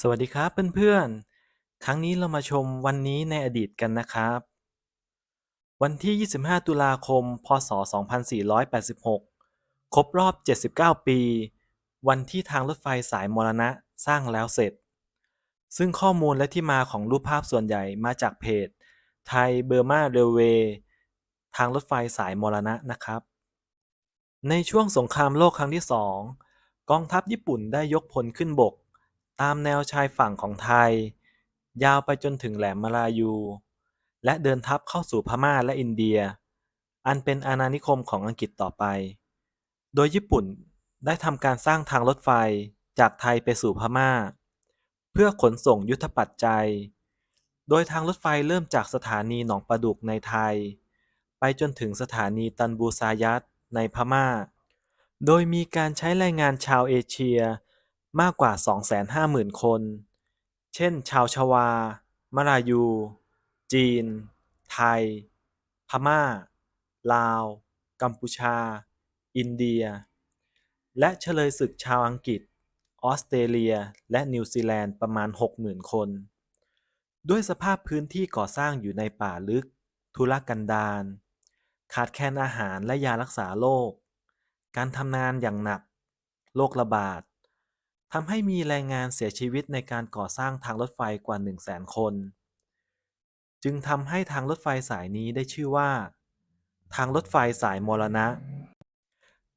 สวัสดีครับเพื่อนๆ ครั้งนี้เรามาชมวันนี้ในอดีตกันนะครับ วันที่ 25 ตุลาคม พศ 2486 ครบรอบ 79 ปี วันที่ทางรถไฟสายมรณะสร้างแล้วเสร็จ ซึ่งข้อมูลและที่มาของรูปภาพส่วนใหญ่มาจากเพจ ไทยเบอร์มาเรลเวย์ทางรถไฟสายมรณะนะครับ ในช่วงสงครามโลกครั้งที่สองกองทัพญี่ปุ่นได้ยกพลขึ้นบก ตามแนวชายฝั่งของไทย ยาวไปจนถึงแหลมมาลายู และเดินทัพเข้าสู่พม่าและอินเดีย อันเป็นอาณานิคมของอังกฤษต่อไป โดยญี่ปุ่นได้ทำการสร้างทางรถไฟจากไทยไปสู่พม่า เพื่อขนส่งยุทธปัจจัย โดยทางรถไฟเริ่มจากสถานีหนองประดุกในไทย ไปจนถึงสถานีตันบูซายัตในพม่า โดยมีการใช้แรงงานชาวเอเชีย มากกว่า 250,000 คน เช่น ชาวชวา มลายู จีน ไทย พม่า ลาว กัมพูชา อินเดีย และเฉลยศึกชาวอังกฤษ ออสเตรเลีย และนิวซีแลนด์ประมาณ 60,000 คน ด้วยสภาพพื้นที่ก่อสร้างอยู่ในป่าลึก ทุรกันดาร ขาดแคลนอาหารและยารักษาโรค การทำงานอย่างหนัก โรคระบาด ทำให้มีแรงงานเสียชีวิตในการก่อสร้างทางรถไฟกว่า 100,000 คน จึงทำให้ทางรถไฟสายนี้ได้ชื่อว่า ทางรถไฟสายมรณะ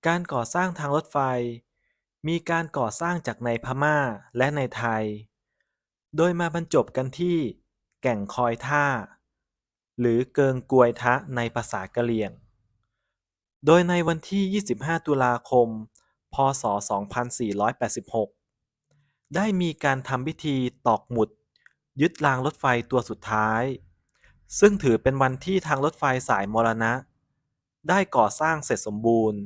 การก่อสร้างทางรถไฟ มีการก่อสร้างจากในพม่าและในไทย โดยมาบรรจบกันที่ แก่งคอยท่า หรือเกิงกวยทะในภาษากะเหรี่ยง โดยในวันที่ 25 ตุลาคม พศ 2486 ได้มีการทำพิธีตอกหมุด ยึดรางรถไฟตัวสุดท้าย ซึ่งถือเป็นวันที่ทางรถไฟสายมรณะ ได้ก่อสร้างเสร็จสมบูรณ์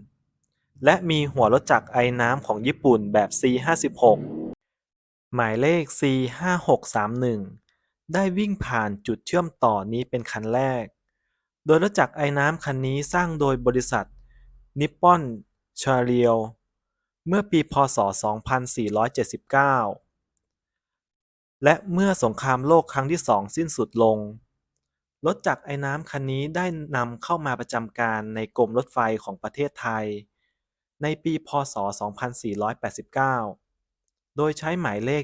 และมีหัวรถจักรไอน้ำของญี่ปุ่นแบบ C56 หมายเลข C5631 ได้วิ่งผ่านจุดเชื่อมต่อนี้เป็นคันแรก โดยรถจักรไอน้ำคันนี้สร้างโดยบริษัทนิปปอนชาเรียล เมื่อปีพศ 2479 และเมื่อสงครามโลกครั้งที่สองสิ้นสุดลง รถจักรไอ้น้ำคันนี้ได้นำเข้ามาประจำการในกรมรถไฟของประเทศไทย ในปีพศ 2489 โดยใช้หมายเลข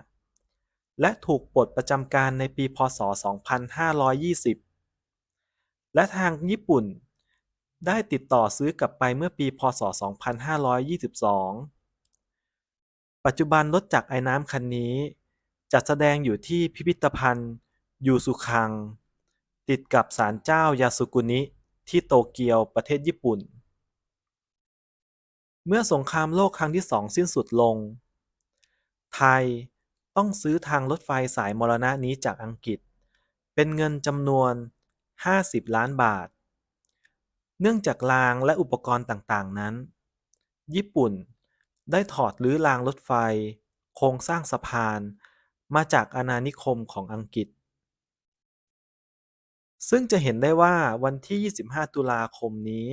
725 และถูกปลดประจำการในปีพศ 2520 และทางญี่ปุ่น ได้ติดต่อซื้อกลับไปเมื่อปี พศ 2522 ปัจจุบันรถจักรไอ้น้ำคันนี้ จัดแสดงอยู่ที่พิพิธภัณฑ์ ยูสุคัง ติดกับศาลเจ้ายาสุกุนิ ที่โตเกียวประเทศญี่ปุ่น เมื่อสงครามโลกครั้งที่สองสิ้นสุดลง ไทยต้องซื้อทางรถไฟสายมรณะนี้จากอังกฤษ เป็นเงินจำนวน 50 ล้านบาท เนื่องจากรางและอุปกรณ์ต่าง ๆ นั้น ญี่ปุ่นได้ถอดรื้อรางรถไฟ โครงสร้างสะพาน มาจากอาณานิคมของอังกฤษ ซึ่งจะเห็นได้ว่าวันที่ 25 ตุลาคมนี้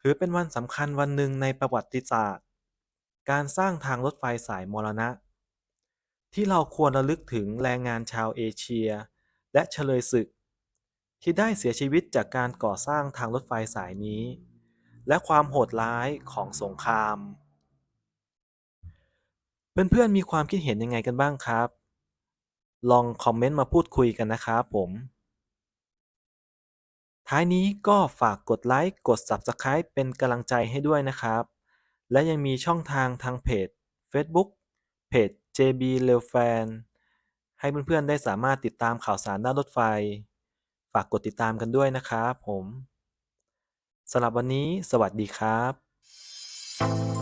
ถือเป็นวันสำคัญวันหนึ่งในประวัติศาสตร์ การสร้างทางรถไฟสายมรณะ ที่เราควรระลึกถึงแรงงานชาวเอเชีย และเฉลยศึก ที่ได้เสียชีวิตจากการก่อสร้างทางรถไฟสายนี้ และความโหดร้ายของสงคราม เพื่อนๆมีความคิดเห็นยังไงกันบ้างครับ ลองคอมเมนต์มาพูดคุยกันนะครับผม ท้ายนี้ก็ฝากกดไลค์กด Subscribe เป็นกำลังใจให้ด้วยนะครับ และยังมีช่องทางทางเพจ Facebook เพจ JB Rail Fan ให้เพื่อนๆได้สามารถติดตามข่าวสารด้านรถไฟ ฝากกดติดตามกันด้วยนะครับผมสำหรับวันนี้สวัสดีครับ